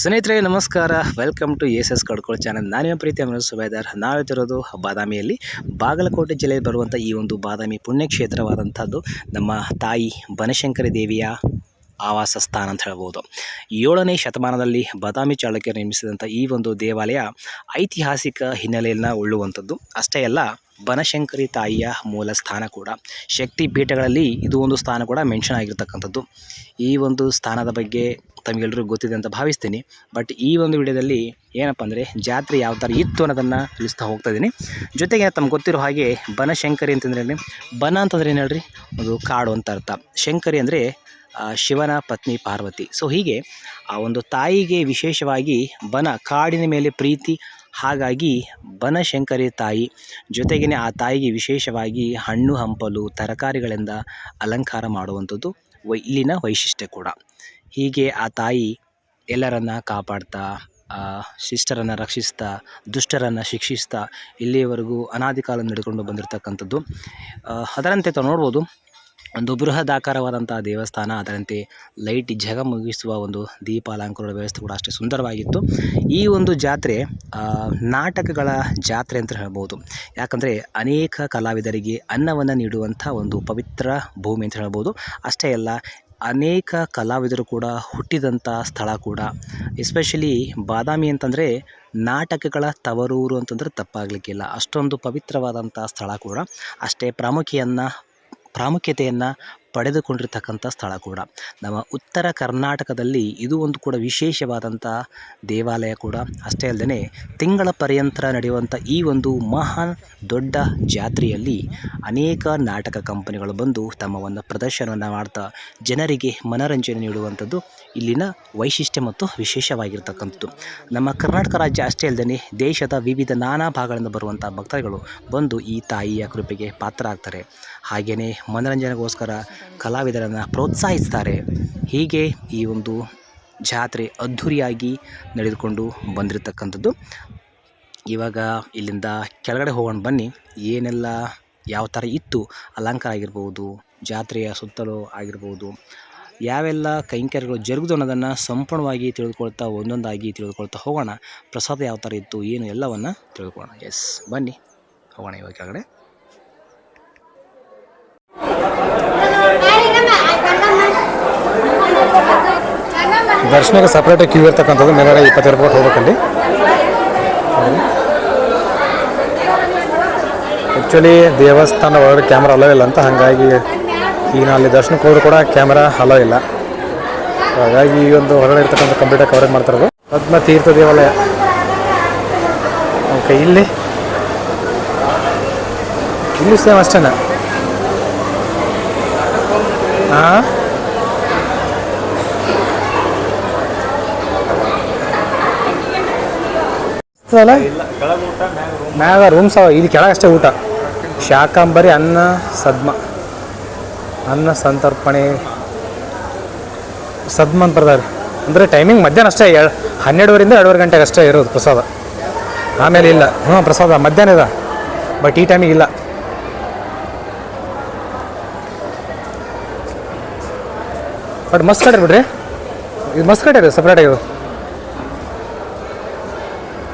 ಸ್ನೇಹಿತರೆ, ನಮಸ್ಕಾರ. Welcome to S S Kadkol channel ನಾನು ಪ್ರೀತಿ ಅಮರ ಸುಬೇದಾರ್. ನಾವಿತಿರೋದು ಬಾದಾಮಿಯಲ್ಲಿ. ಬಾಗಲಕೋಟೆ ಜಿಲ್ಲೆಯಲ್ಲಿ ಬರುವಂಥ ಈ ಒಂದು ಬಾದಾಮಿ ಪುಣ್ಯಕ್ಷೇತ್ರವಾದಂಥದ್ದು ನಮ್ಮ ತಾಯಿ ಬನಶಂಕರಿ ದೇವಿಯ ಆವಾಸ ಸ್ಥಾನ ಅಂತ ಹೇಳ್ಬೋದು. ಏಳನೇ ಶತಮಾನದಲ್ಲಿ ಬಾದಾಮಿ ಚಾಳಕ್ಯರು ನಿರ್ಮಿಸಿದಂಥ ಈ ಒಂದು ದೇವಾಲಯ ಐತಿಹಾಸಿಕ ಹಿನ್ನೆಲೆಯನ್ನು ಉಳ್ಳುವಂಥದ್ದು. ಅಷ್ಟೇ ಅಲ್ಲ ಬನಶಂಕರಿ ತಾಯಿಯ ಮೂಲ ಸ್ಥಾನ ಕೂಡ ಶಕ್ತಿ ಪೀಠಗಳಲ್ಲಿ ಇದು ಒಂದು ಸ್ಥಾನ ಕೂಡ ಮೆನ್ಷನ್ ಆಗಿರ್ತಕ್ಕಂಥದ್ದು. ಈ ಒಂದು ಸ್ಥಾನದ ಬಗ್ಗೆ ತಮಗೆಲ್ಲರಿಗೂ ಗೊತ್ತಿದೆ ಅಂತ ಭಾವಿಸ್ತೀನಿ. ಬಟ್ ಈ ಒಂದು ವಿಡಿಯೋದಲ್ಲಿ ಏನಪ್ಪ ಅಂದರೆ ಜಾತ್ರೆ ಯಾವ ಥರ ಇತ್ತು ಅನ್ನೋದನ್ನು ತಿಳಿಸ್ತಾ ಹೋಗ್ತಾ ಇದ್ದೀನಿ. ಜೊತೆಗೆ ತಮ್ಗೆ ಗೊತ್ತಿರೋ ಹಾಗೆ ಬನಶಂಕರಿ ಅಂತಂದ್ರೆ ಬನ ಅಂತಂದ್ರೆ ಏನು ಹೇಳ್ರಿ? ಒಂದು ಕಾಡು ಅಂತ ಅರ್ಥ. ಶಂಕರಿ ಅಂದರೆ ಶಿವನ ಪತ್ನಿ ಪಾರ್ವತಿ. ಸೊ ಹೀಗೆ ಆ ಒಂದು ತಾಯಿಗೆ ವಿಶೇಷವಾಗಿ ಬನ ಕಾಡಿನ ಮೇಲೆ ಪ್ರೀತಿ ಹಾಗಾಗಿ ಬನಶಂಕರಿ ತಾಯಿ ಜೊತೆಗೇ ಆ ತಾಯಿಗೆ ವಿಶೇಷವಾಗಿ ಹಣ್ಣು, ಹಂಪಲು, ತರಕಾರಿಗಳಿಂದ ಅಲಂಕಾರ ಮಾಡುವಂಥದ್ದು ವೈ, ಇಲ್ಲಿನ ವೈಶಿಷ್ಟ್ಯ ಕೂಡ. ಹೀಗೆ ಆ ತಾಯಿ ಎಲ್ಲರನ್ನ ಕಾಪಾಡ್ತಾ ಶಿಷ್ಟರನ್ನು ರಕ್ಷಿಸ್ತಾ, ದುಷ್ಟರನ್ನು ಶಿಕ್ಷಿಸ್ತಾ ಇಲ್ಲಿಯವರೆಗೂ ಅನಾದಿ ಕಾಲ ನಡೆದುಕೊಂಡು ಬಂದಿರತಕ್ಕಂಥದ್ದು ಅದರಂತೆ ತಾವು ನೋಡ್ಬೋದು ಒಂದು ಬೃಹದಾಕಾರವಾದಂಥ ದೇವಸ್ಥಾನ, ಅದರಂತೆ ಲೈಟ್ ಜಗ ಮುಗಿಸುವ ಒಂದು ದೀಪ ವ್ಯವಸ್ಥೆ ಕೂಡ ಅಷ್ಟೇ ಸುಂದರವಾಗಿತ್ತು. ಈ ಒಂದು ಜಾತ್ರೆ ನಾಟಕಗಳ ಜಾತ್ರೆ ಅಂತ ಹೇಳ್ಬೋದು. ಯಾಕಂದರೆ ಅನೇಕ ಕಲಾವಿದರಿಗೆ ಅನ್ನವನ್ನು ನೀಡುವಂಥ ಒಂದು ಪವಿತ್ರ ಭೂಮಿ ಅಂತ ಹೇಳ್ಬೋದು. ಅಷ್ಟೇ ಅಲ್ಲ, ಅನೇಕ ಕಲಾವಿದರು ಕೂಡ ಹುಟ್ಟಿದಂಥ ಸ್ಥಳ ಕೂಡ. ಎಸ್ಪೆಷಲಿ ಬಾದಾಮಿ ಅಂತಂದರೆ ನಾಟಕಗಳ ತವರೂರು ಅಂತಂದರೆ ತಪ್ಪಾಗಲಿಕ್ಕಿಲ್ಲ. ಅಷ್ಟೊಂದು ಪವಿತ್ರವಾದಂಥ ಸ್ಥಳ ಕೂಡ. ಅಷ್ಟೇ ಪ್ರಾಮುಖ್ಯವನ್ನು ಪ್ರಾಮುಖ್ಯತೆಯನ್ನು ಪಡೆದುಕೊಂಡಿರ್ತಕ್ಕಂಥ ಸ್ಥಳ ಕೂಡ. ನಮ್ಮ ಉತ್ತರ ಕರ್ನಾಟಕದಲ್ಲಿ ಇದು ಒಂದು ಕೂಡ ವಿಶೇಷವಾದಂಥ ದೇವಾಲಯ ಕೂಡ. ಅಷ್ಟೇ ಅಲ್ಲದೆ ತಿಂಗಳ ಪರ್ಯಂತರ ನಡೆಯುವಂಥ ಈ ಒಂದು ಮಹಾನ್ ದೊಡ್ಡ ಜಾತ್ರೆಯಲ್ಲಿ ಅನೇಕ ನಾಟಕ ಕಂಪನಿಗಳು ಬಂದು ತಮ್ಮ ಒಂದು ಪ್ರದರ್ಶನವನ್ನು ಮಾಡ್ತಾ ಜನರಿಗೆ ಮನರಂಜನೆ ನೀಡುವಂಥದ್ದು ಇಲ್ಲಿನ ವೈಶಿಷ್ಟ್ಯ ಮತ್ತು ವಿಶೇಷವಾಗಿರ್ತಕ್ಕಂಥದ್ದು. ನಮ್ಮ ಕರ್ನಾಟಕ ರಾಜ್ಯ ಅಷ್ಟೇ ಅಲ್ಲದೆ ದೇಶದ ವಿವಿಧ ನಾನಾ ಭಾಗಗಳಿಂದ ಬರುವಂಥ ಭಕ್ತರುಗಳು ಬಂದು ಈ ತಾಯಿಯ ಕೃಪೆಗೆ ಪಾತ್ರ ಆಗ್ತಾರೆ ಹಾಗೆಯೇ ಮನೋರಂಜನೆಗೋಸ್ಕರ ಕಲಾವಿದರನ್ನು ಪ್ರೋತ್ಸಾಹಿಸ್ತಾರೆ. ಹೀಗೆ ಈ ಒಂದು ಜಾತ್ರೆ ಅದ್ಧೂರಿಯಾಗಿ ನಡೆದುಕೊಂಡು ಬಂದಿರತಕ್ಕಂಥದ್ದು. ಇವಾಗ ಇಲ್ಲಿಂದ ಕೆಳಗಡೆ ಹೋಗೋಣ ಬನ್ನಿ. ಏನೆಲ್ಲ ಯಾವ ಥರ ಇತ್ತು ಅಲಂಕಾರ ಆಗಿರ್ಬೋದು, ಜಾತ್ರೆಯ ಸುತ್ತಲೂ ಆಗಿರ್ಬೋದು, ಯಾವೆಲ್ಲ ಕೈಂಕರ್ಯಗಳು ಜರುಗಿದು ಅನ್ನೋದನ್ನು ಸಂಪೂರ್ಣವಾಗಿ ತಿಳಿದುಕೊಳ್ತಾ, ಒಂದೊಂದಾಗಿ ತಿಳಿದುಕೊಳ್ತಾ ಹೋಗೋಣ. ಪ್ರಸಾದ ಯಾವ ಥರ ಇತ್ತು, ಏನು ಎಲ್ಲವನ್ನು ತಿಳ್ಕೊಳ್ಳೋಣ ಎಸ್ ಬನ್ನಿ. ಹೋಗೋಣ ಇವಾಗ ಕೆಳಗಡೆ. ದರ್ಶನಕ್ಕೆ ಸಪ್ರೇಟಾಗಿ ಕ್ಯೂ ಇರ್ತಕ್ಕಂಥದ್ದು ಮೇಲ್ಗಡೆ ಇಪ್ಪತ್ತೆರಡು ಫೋಟ್ ಹೋಗ್ಬೇಕಲ್ಲಿ. ಆ್ಯಕ್ಚುಲಿ ದೇವಸ್ಥಾನ ಒಳಗಡೆ ಕ್ಯಾಮ್ರಾ ಅಲೋ ಇಲ್ಲ ಅಂತ ಹಾಗಾಗಿ ಈಗ ಅಲ್ಲಿ ದರ್ಶನಕ್ಕೆ ಹೋದ್ರು ಕೂಡ ಕ್ಯಾಮ್ರಾ ಅಲೋ ಇಲ್ಲ. ಹಾಗಾಗಿ ಈ ಒಂದು ಹೊರಗಡೆ ಇರ್ತಕ್ಕಂಥ ಕಂಪ್ಯೂಟರ್ ಕವರೇಜ್ ಮಾಡ್ತಿರೋದು ಪದ್ಮ ತೀರ್ಥ ದೇವಾಲಯ. ಓಕೆ ಇಲ್ಲಿ. ಇಲ್ಲಿ ಸೇಮ್ ಅಷ್ಟೇನಾ? ಹಾಂ ಅಲ್ಲ ಮ್ಯಾಗ ರೂಮ್ಸ್ ಅವ ಇದು ಕೆಳಗೆ ಅಷ್ಟೇ ಊಟ. ಶಾಕಾಂಬರಿ ಅನ್ನ ಸದ್ಮ. ಅನ್ನ ಸಂತರ್ಪಣೆ. ಸದ್ಮ ಅಂತ ಬರ್ತಾರೆ ಅಂದರೆ ಟೈಮಿಂಗ್ ಮಧ್ಯಾಹ್ನ ಅಷ್ಟೇ ಎ ಹನ್ನೆರಡುವರಿಂದ ಎರಡುವರೆ ಗಂಟೆಗೆ ಅಷ್ಟೇ ಇರೋದು ಪ್ರಸಾದ. ಆಮೇಲೆ ಇಲ್ಲ. ಹ್ಞೂ ಪ್ರಸಾದ. ಮಧ್ಯಾಹ್ನ ಇದೆ. ಬಟ್ ಈ ಟೈಮಿಗೆ ಇಲ್ಲ. ಬಟ್ ಮಸ್ತ್ ಕಡೆ ಬಿಡ್ರಿ. ಇದು ಮಸ್ತ್ ಕಡೆ ಸಪ್ರೇಟ್ ಇದು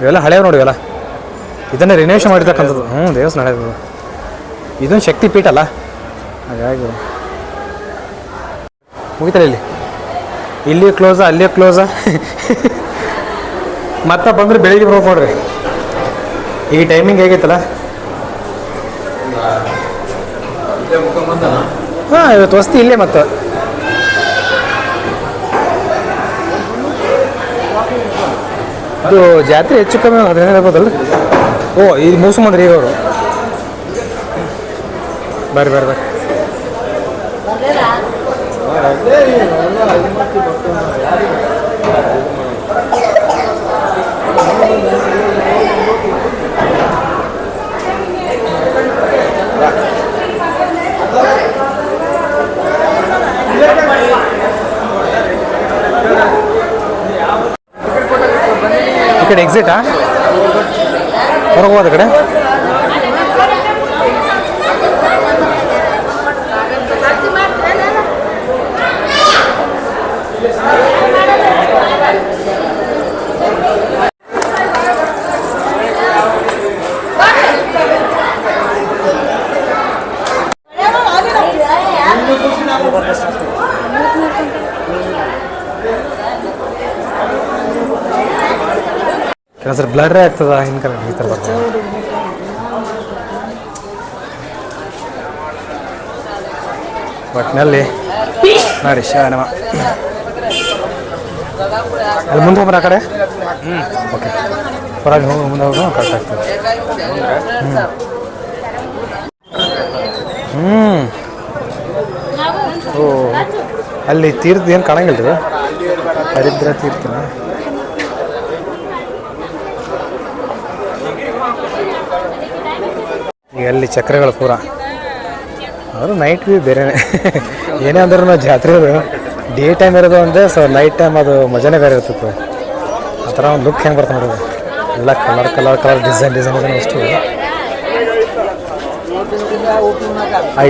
ಇವೆಲ್ಲ ಹಳೆಯವು ನೋಡಿ ಇವೆಲ್ಲ. ಇದನ್ನೇ ರಿನೋವೇಷನ್ ಮಾಡಿರ್ತಕ್ಕಂಥದ್ದು. ಹ್ಞೂ ದೇವಸ್ಥಾನ ಹಳೆಯದು ಇದೊಂದು ಶಕ್ತಿ ಪೀಠ ಅಲ್ಲ? ಹಾಗಾಗಿ. ಮುಗಿತಾರೆ ಇಲ್ಲಿ? ಇಲ್ಲಿ ಕ್ಲೋಸ ಅಲ್ಲಿ ಕ್ಲೋಸ ಮತ್ತೆ ಬಂದ್ರೆ ಬೆಳಿಗ್ಗೆ ಬರ್ಬೇಕು ನೋಡ್ರಿ ಈ ಟೈಮಿಂಗ್ ಹೇಗೈತಲ್ಲ ಹಾಂ ಇವತ್ತು ವಸ್ತಿ ಇಲ್ಲೇ ಮತ್ತೆ. ಇದು ಜಾತ್ರೆ ಹೆಚ್ಚು ಕಮ್ಮಿ ಹದಿನೈದು ಇರ್ಬೋದಲ್ಲ ಓ ಇದು ಮುಗಿಸ್ಕೊಂಬಂದ್ರಿ ಈಗ ಅವರು? ಬರ್ರಿ ಬರ್ರಿ ಬರ್ರಿ. ಎಕ್ಸಿಟಾ ಹೊರಗೆ ಹೋದ ಕಡೆ? ಕೆಲಸ ಬ್ಲಡ್ರೇ ಆಗ್ತದ ಹಿಂಗೆ ಕರೆಕ್ಟ್ ಈ ಥರ ಬರ್ತದೆ. ಒಟ್ಟಿನಲ್ಲಿ ನೋಡಿ ಶಾನವ ಅಲ್ಲಿ ಮುಂದೆ ಹೋಗ್ಬರ ಕಡೆ? ಓಕೆ ಹೊರಗೆ ಹೋಗಿ, ಮುಂದೆ ಹೋಗಿ ಕರೆಕ್ಟ್ ಆಗ್ತದೆ. ಹ್ಞೂ ಓ, ಅಲ್ಲಿ ತೀರ್ಥ ಏನು ಕಾಣಂಗಿಲ್ಲ ರೀ ಹರಿದ್ರ ತೀರ್ಥನ ಅಲ್ಲಿ ಚಕ್ರಗಳು ಪೂರ. ಅವರು ನೈಟ್ ವ್ಯೂ ಬೇರೆನೇ. ಏನೇ ಅಂದ್ರೂ ಜಾತ್ರೆ ಡೇ ಟೈಮ್ ಇರೋದು ಅಂದರೆ ಸೊ ನೈಟ್ ಟೈಮ್ ಅದು ಮಜಾನೇ ಬೇರೆ ಇರ್ತದೆ ಆ ಥರ ಒಂದು ಲುಕ್ ಹೆಂಗೆ ಬರ್ತದೆ ನೋಡೋದು ಎಲ್ಲ colour colour colour design design ಅಷ್ಟು.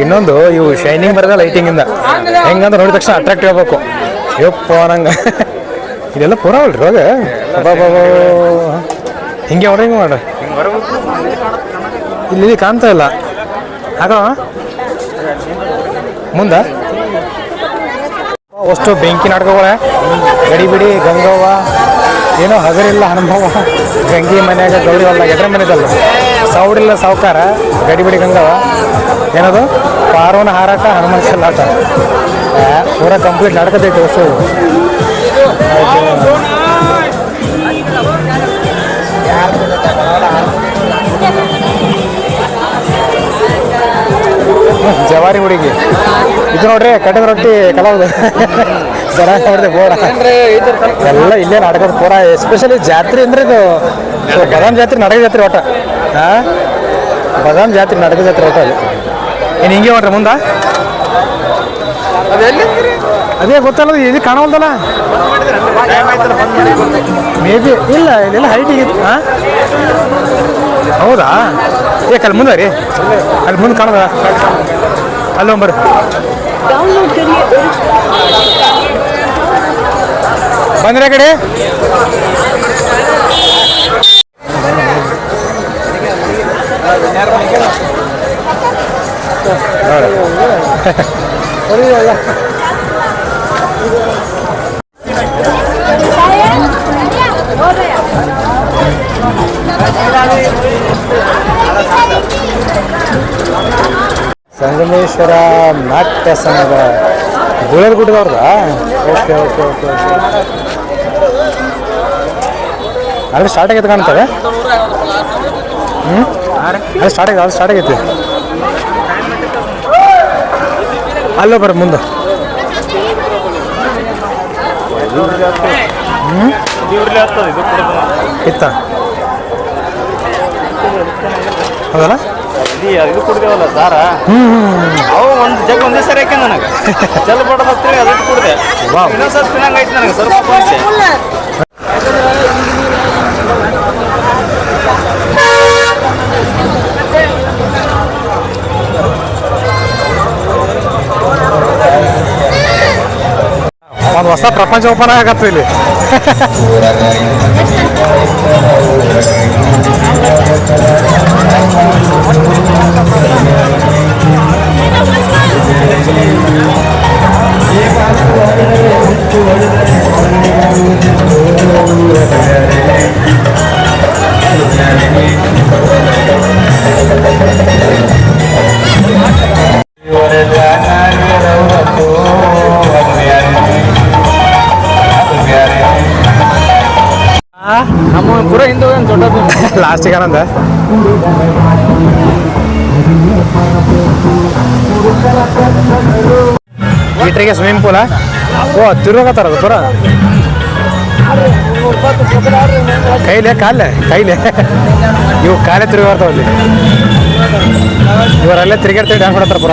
ಇನ್ನೊಂದು, ಇವು ಶೈನಿಂಗ್ ಬರೋದ ಲೈಟಿಂಗಿಂದ ಹೆಂಗಂದ್ರೆ ನೋಡಿದ ತಕ್ಷಣ ಅಟ್ರಾಕ್ಟಿವ್ ಆಗ್ಬೇಕು. ಯಪ್ಪ ನಂಗೆ. ಇದೆಲ್ಲ ಪೂರ ಅಲ್ರಿ ಅಬ್ಬಬ್ಬಬ್ಬ. ಹಿಂಗೆ ಮಾಡ್ರಿ ಹಿಂಗೆ ಮಾಡ್ರಿ ಇಲ್ಲಿ ಕಾಣ್ತಾ ಇಲ್ಲ. ಹಾಗ ಮುಂದ? ಅಷ್ಟು ಬೆಂಕಿ ನಾಟಕಗಳೇ. ಗಡಿಬಿಡಿ ಗಂಗವ್ವ. ಏನೋ ಹಗರಿಲ್ಲ ಅನುಭವ. ಗಂಗಿ ಮನೆಯಾಗ, ಗೌರಿ ಅಲ್ಲ ಎದ್ರ ಮನೆದಲ್ಲ. ಸೌಡಿಲ್ಲ ಸಾವುಕಾರ. ಗಡಿಬಿಡಿ ಗಂಗವ್ವ. ಏನದು? ಪಾರೋನ ಹಾರಾಟ ಹನುಮಂತ ಲಾಟ ಪೂರ ಕಂಪ್ಲೀಟ್ ನಾಟಕದೈತೆ ವಸ್ತು ಜವಾರಿ ಹುಡುಗಿ. ಇದು ನೋಡ್ರಿ ಕಟ್ಟಿದ ರೊಟ್ಟಿ ಕಲಾವಿದ. ಎಲ್ಲ ಇಲ್ಲೇ ನಾಟಕದ ಪೂರ ಎಸ್ಪೆಷಲಿ ಜಾತ್ರೆ ಅಂದ್ರೆ ಇದು ಬದಾಮ್ ಜಾತ್ರೆ ನಡಗ ಜಾತ್ರೆ ಒಟ್ಟ. ಹಾ? ಬದಾಮ್ ಜಾತ್ರೆ ನಡಗ ಜಾತ್ರೆ ಒಟ್ಟ ಅದು. ಏನು ಹಿಂಗೆ ಮಾಡ್ರಿ ಮುಂದ. ಅದೇ ಗೊತ್ತಲ್ಲ ಇದು ಕಾಣವಲ್ದಲ್ಲ? ಮೇ ಬಿ ಇಲ್ಲ ಇಲ್ಲೆಲ್ಲ ಹೈಟ್ ಹಾಂ? ಹೌದಾ? ಯಾಕೆ ಅಲ್ಲಿ ಮುಂದೆ ರೀ. ಅಲ್ಲಿ ಮುಂದೆ ಕಾಣದ. ಅಲ್ಲೊಂಬರು ಬಂದ್ರೆ ಕಡೆ? ಸಂಗಮೇಶ್ವರ ನಾಟ್ಯ ಸಂಘ ಗುಳರ್ ಗುಡ್ಡದವ್ರದ ಓಕೆ ಓಕೆ ಓಕೆ ಓಕೆ ಅಲ್ಲಿ ಸ್ಟಾರ್ಟ್ ಆಗೈತೆ ಕಾಣ್ತಾರೆ ಹ್ಞೂ ಅಲ್ಲಿ ಸ್ಟಾರ್ಟ್ ಆಗೈತೆ ಅಲ್ಲಿ ಸ್ಟಾರ್ಟ್ ಆಗೈತಿ. ಅಲ್ಲೋ ಬರ ಮುಂದೆ. ಇತ್ತ? ಹೌದಲ್ಲ? ಇದು ಕುಡ್ದೇವಲ್ಲ ಸಾರ? ಅವು ಒಂದು ಜಗ್ ಒಂದೇ ಸರಿ ಹಾಕಿ ನನಗೆ. ಜಲ್ ಬಡದತ್ತೇಳಿ ಅದಕ್ಕೆ ಕುಡ್ದೆ. ಇನ್ನೊಂದು ಸ್ವಲ್ಪ ತಿನ್ನಂಗ್ ಐತಿ ನನಗೆ ಸ್ವಲ್ಪ ಪಂಚೆ ಒಂದು ಹೊಸ ಪ್ರಪಂಚ ಓಪನ್ ಆಗತ್ತೆ ಇಲ್ಲಿ. ಲಾಸ್ಟಿಗೆ ಆನಂದ ಮೀಟ್ರಿಗೆ ಸ್ವಿಮ್ಮಿಂಗ್ ಪೂಲ ಓ ತಿರುಗತ್ತಾರ ಅದು ಪೂರ? ಕೈಲೆ, ಕಾಲೇ, ಕೈಲೆ. ಇವು ಕಾಲೇ ತಿರುಗಾಡ್ತಾವ ಅಲ್ಲಿ. ಇವರಲ್ಲೇ ತಿರುಗಾಡ್ತೀವಿ ಡ್ಯಾನ್ಸ್ ಮಾಡತ್ತಾರ ಪುರ?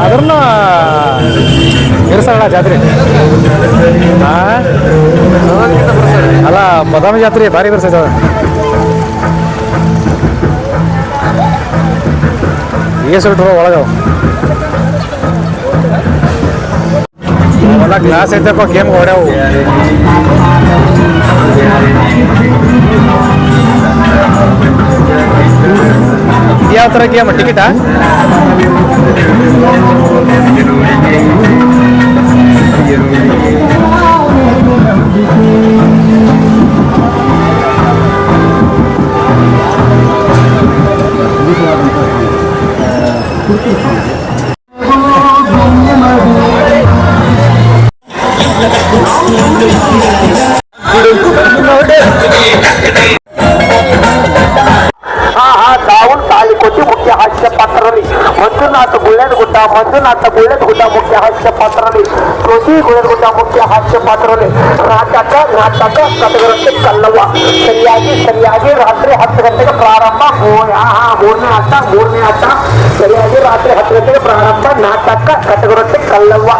ಆದ್ರೂ ಇರ್ಸೋಣ ಜಾತ್ರೆ? ಅಲ್ಲ ಬದಾಮಿ ಜಾತ್ರೆ ಭಾರಿ ಬರ್ಸೈತೆ ಏಸು ಬಿಟ್ರು ಒಳಗವ ಎಲ್ಲ ಗ್ಲಾಸ್ ಐತಪ್ಪ ಗೇಮ್ ಹೊಡ್ಯಾವು. ಯಾವ ಥರ ಗೇಮ್ ಟಿಕೆಟಾ ಮಂಜುನಾಥ ಗುಳ್ಳೇದ ಗುಡ್ಡ ಮಂಜುನಾಥ ಗುಳ್ಳೇದ ಗುಡ್ಡ ಮುಖ್ಯ ಹಾಸ್ಯ ಪಾತ್ರರಲ್ಲಿ ಜ್ಯೋತಿ ಗುಳ್ಳೇದ ಗುಡ್ಡ ಮುಖ್ಯ ಹಾಸ್ಯ ಪಾತ್ರರಲ್ಲಿ ನಾಟಕ ನಾಟಕ ಕಥೆಗಳಂತೆ ಕಲ್ಲವ್ವ ಸರಿಯಾಗಿ ಸರಿಯಾಗಿ ರಾತ್ರಿ ಹತ್ತು ಗಂಟೆಗೆ ಪ್ರಾರಂಭ ಮೂ- ಹಾ ಹಾ ಮೂರನೇ ಆಟ ಮೂರನೇ ಆಟ ಸರಿಯಾಗಿ ರಾತ್ರಿ ಹತ್ತು ಗಂಟೆಗೆ ಪ್ರಾರಂಭ ನಾಟಕ ಕಟಗರೊಟ್ಟಿ ಕಲ್ಲವ್ವ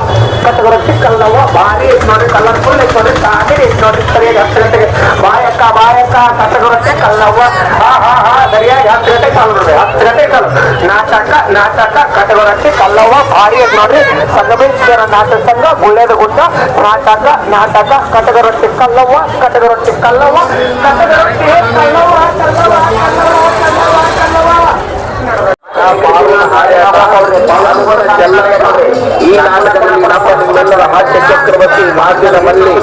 ಕಟಗರೊಟ್ಟಿ ಕಲ್ಲವ್ವ ಭಾರಿ ಐತ್ ನೋಡಿ ಕಲರ್ಫುಲ್ ಐತ್ ನೋಡಿ ಕಾಮಿಡಿ ಐತ್ ನೋಡಿ ಸರಿಯಾಗಿ ಹತ್ತು ಗಂಟೆಗೆ ಬಾಯಕ್ಕ ಬಾಯಕ್ಕ ಕಟಗರೊಟ್ಟಿ ಕಲ್ಲವ್ವ ಹಾ ಹಾ ಹಾ ಸರಿಯಾಗಿ ಹತ್ತು ಗಂಟೆಗೆ ಕಾಲ್ ನೋಡ್ರಿ ಹತ್ತು ಗಂಟೆಗೆ ಕಾಲ್ ನಾಟಕ ನಾಟಕ ಕಟಗರೊಟ್ಟಿ ಕಲ್ಲವ್ವ ಭಾರಿ ಐತ್ ನೋಡ್ರಿ ಸಂಗಮೇಶ್ವರ ನಾಟಕ ಸಂಘ ಗುಳ್ಳೇದ ಗುಡ್ಡ ನಾಟಕ ನಾಟಕ ಕಟಗರೊಟ್ಟಿ ಕಲ್ಲವ್ವ ಕಟಗರೊಟ್ಟಿ ಕಲ್ಲವ್ವ ಕಟಗರೊಟ್ಟಿ ಕಲ್ಲವ್ವ ಕಲ್ಲವ್ವ ಕಲ್ಲವ್ವ ಕಲ್ಲವ್ವ ಕಲ್ಲವ್ವ ಈ ನಾಟಕದಲ್ಲಿ ನಮ್ಮ ನಿಮ್ಮೆಲ್ಲರ ಹಾಸ್ಯ ಚಕ್ರವರ್ತಿ ಮಾಧ್ಯಮದಲ್ಲಿ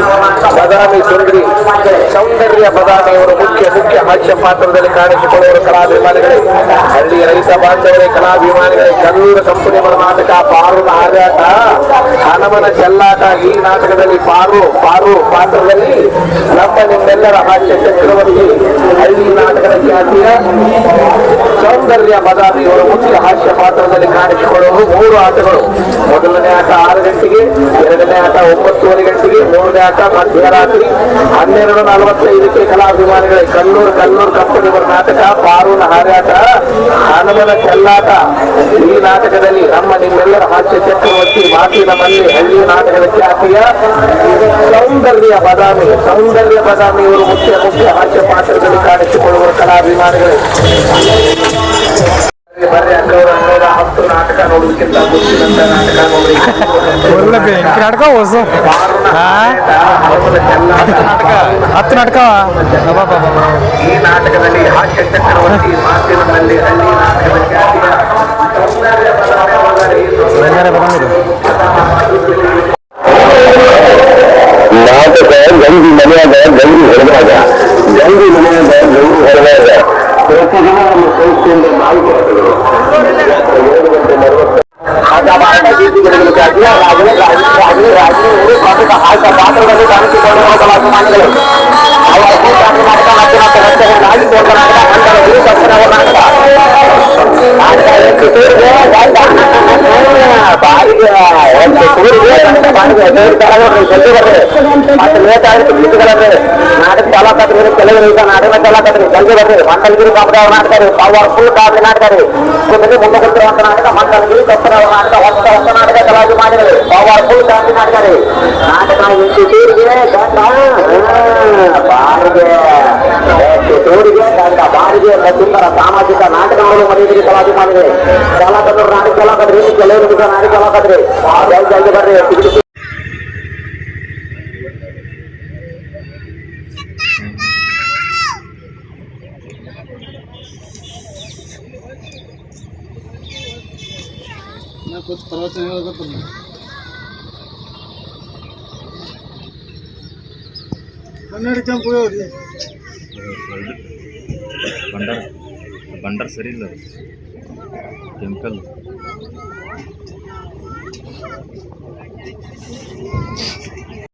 ಬದಾಮಿ ಸುಂದ್ರಿ ಸೌಂದರ್ಯ ಬದಾಮಿಯವರು ಮುಖ್ಯ ಮುಖ್ಯ ಹಾಸ್ಯ ಪಾತ್ರದಲ್ಲಿ ಕಾಣಿಸಿಕೊಳ್ಳುವ ಕಲಾಭಿಮಾನಿಗಳೇ. ಹಳ್ಳಿಯ ರೈತ ಬಾಂಧವರೇ, ಕಲಾಭಿಮಾನಿಗಳೇ ಕಲ್ಲೂರು ಕಂಪನಿಗಳ ನಾಟಕ, ಪಾರುನ ಹಾರಾಟ, ಹನುಮನ ಚೆಲ್ಲಾಟ, ಈ ನಾಟಕದಲ್ಲಿ ಪಾರು ಪಾರು ಪಾತ್ರದಲ್ಲಿ ನಮ್ಮ ನಿಮ್ಮೆಲ್ಲರ ಹಾಸ್ಯ ಚಕ್ರವರ್ತಿ ಹಳ್ಳಿ ನಾಟಕದ ಖ್ಯಾತಿಯ ಸೌಂದರ್ಯ ಬದಾಮಿಯವರು ಮುಖ್ಯ ಹಾಸ್ಯ ಪಾತ್ರದಲ್ಲಿ ಕಾಣಿಸಿಕೊಳ್ಳುವುದು ಮೂರು ಆಟಗಳು. ಮೊದಲನೇ ಆಟ ಆರು ಗಂಟೆಗೆ, ಎರಡನೇ ಆಟ ಒಂಬತ್ತುವರೆ ಗಂಟೆಗೆ, ಮೂರನೇ ಆಟ ಮಧ್ಯರಾತ್ರಿ ಹನ್ನೆರಡು ನಲವತ್ತೈದಕ್ಕೆ ಕಲಾಭಿಮಾನಿಗಳೇ ಕಲ್ಲೂರು ಕಲ್ಲೂರು ಕಂಪನಿ ನಾಟಕ ಪಾರೂನ ಹಾರಾಟ, ಹನುಮನ ಚೆಲ್ಲಾಟ. ಈ ನಾಟಕದಲ್ಲಿ ನಮ್ಮ ನಿಮ್ಮೆಲ್ಲರ ಹಾಸ್ಯ ಚಕ್ರವರ್ತಿ ಮಾತಿನ ಮಲ್ಲಿ ಹಳ್ಳಿ ನಾಟಕದ ಖ್ಯಾತಿಯ ಸೌಂದರ್ಯ ಬದಾಮಿ, ಸೌಂದರ್ಯ ಬದಾಮಿಯವರು ಮುಖ್ಯ ಮುಖ್ಯ ಹಾಸ್ಯ ಪಾತ್ರದಲ್ಲಿ ಕಾಣಿಸಿಕೊಳ್ಳುವ ಕಲಾಭಿಮಾನಿಗಳೇ. ಬರ್ರಿ ಅಕ್ಕವ್ರ ಅನ್ನೋದ ಹತ್ತು ನಾಟಕ ನೋಡೋದಕ್ಕಿಂತ ಗೊತ್ತಿಲ್ಲಂತ ನಾಟಕ ನೋಡ್ರಿ ಒಳ್ಳೆ ಬೆಂಕಿ ನಾಟಕ ಹೊಸ ಹಾ ನಾಟಕ ಹತ್ತು ನಾಟಕ ಈ ನಾಟಕದಲ್ಲಿ ಹಾಸ್ಯ ಚಕ್ರವರ್ತಿ ಮಾಧ್ಯಮದಲ್ಲಿ ಹಳ್ಳಿ ನಾಟಕದ ಖ್ಯಾತಿಯ ಸೌಂದರ್ಯ ಬದಲಾವಣೆ ಸೌಂದರ್ಯ ಬದಾಮಿದು ನಾಟಕ ಗಂಜಿ ಮನೆಯಾಗ ಗಂಜಿ ಹೊಡೆದಾಗ ಗಂಜಿ ಮನೆಯಾಗ ಗಂಜಿ ಹೊಡೆದಾಗ ಪ್ರತಿದಿನ ನಮ್ಮ ಸಂಸ್ಥೆಯಿಂದ ನಾಲ್ಕು ಆಟಗಳು ಏಳು ಗಂಟೆ ನಲವತ್ತು ರಾಜಮಾಟ ಗೀತೆಗಳಿಗೆ ಖ್ಯಾತಿಯ ರಾಜನೇ ರಾಜನೇ ರಾಜನೇ ರಾಜನೇ ಊರು ಪಾಠದ ಹಾಸ ಪಾತ್ರದಲ್ಲಿ ಕಾಣಿಸಿಕೊಂಡಿರುವ ಕಲಾಭಿಮಾನಿಗಳು ಅವರ ಕೂಟಾಟ ನಾಟಕ ಮತ್ತು ಮತ್ತು ರಚನೆಗಳಾಗಿ ತೋಟ ನಾಟಕ ಮಂಡಲ ಗುರು ಕರ್ತನವ ನಾಟಕ ನಾಟಕ ಎಷ್ಟು ತೂರಿಗೆ ಬಾರಿಗೆ ಎಷ್ಟು ತೂರಿಗೆ ಗಂಟೆ ಬಾರಿಗೆ ದೇವ್ರ ತರ ನೋಡ್ರಿ ಜಲ್ದಿ ಬರ್ರಿ ಮತ್ತೆ ಲೇಟ್ ಆಗಿ ಗೀತೆಗಳಂದ್ರೆ ನಾಟಕ ಚಾಲಕತ್ರಿ ಕೆಲವರು ಈಗ ನಾಟಕ ಚಾಲಕತ್ರಿ ಜಲ್ದಿ ಬರ್ರಿ ಮಂಡಲಗಿರಿ ಕಾಮರಾವ್ ನಾಟಕ ರೀ ಪವರ್ಫುಲ್ ಕಾಮಿಡಿ ನಾಟಕ ರೀ ಜೊತೆಗೆ ಮುಂದೆ ಕೊಟ್ಟಿರುವಂತ ನಾಟಕ ಮಂಡಲಗಿರಿ ಕಪ್ಪನವ ನಾಟಕ ಹೊಸ ಹೊಸ ನಾಟಕ ಕಲಾವಿದ ಮಾಡಿದ್ರಿ ಪವರ್ಫುಲ್ ಕಾಮಿಡಿ ನಾಟಕ ರೀ ನಾಟಕ ಎಷ್ಟು ತೂರಿಗೆ ಗಂಡ ಬಾರಿಗೆ ಎಷ್ಟು ತೂರಿಗೆ ಗಂಡ ಬಾರಿಗೆ ಸುಂದರ ಸಾಮಾಜಿಕ ನಾಟಕಗಳು ಮರೆಯಿದ್ರಿ ಕಲಾಭಿಮಾನಿಗಳೇ ಚಾಲಕದ್ರು ನಾಟಕ ಚಾಲಕದ್ರಿ ಕೆಲವರು ಈಗ ನಾಟಕ ಚಾಲಕದ್ರಿ ಜಲ್ದಿ ಜಲ್ದಿ ಬರ್ರಿ ಟಿಕೆಟ್ ಬಂಡರ್ ಬಂಡರ್ ಸರಿ ಇಲ್ಲ टेम्पल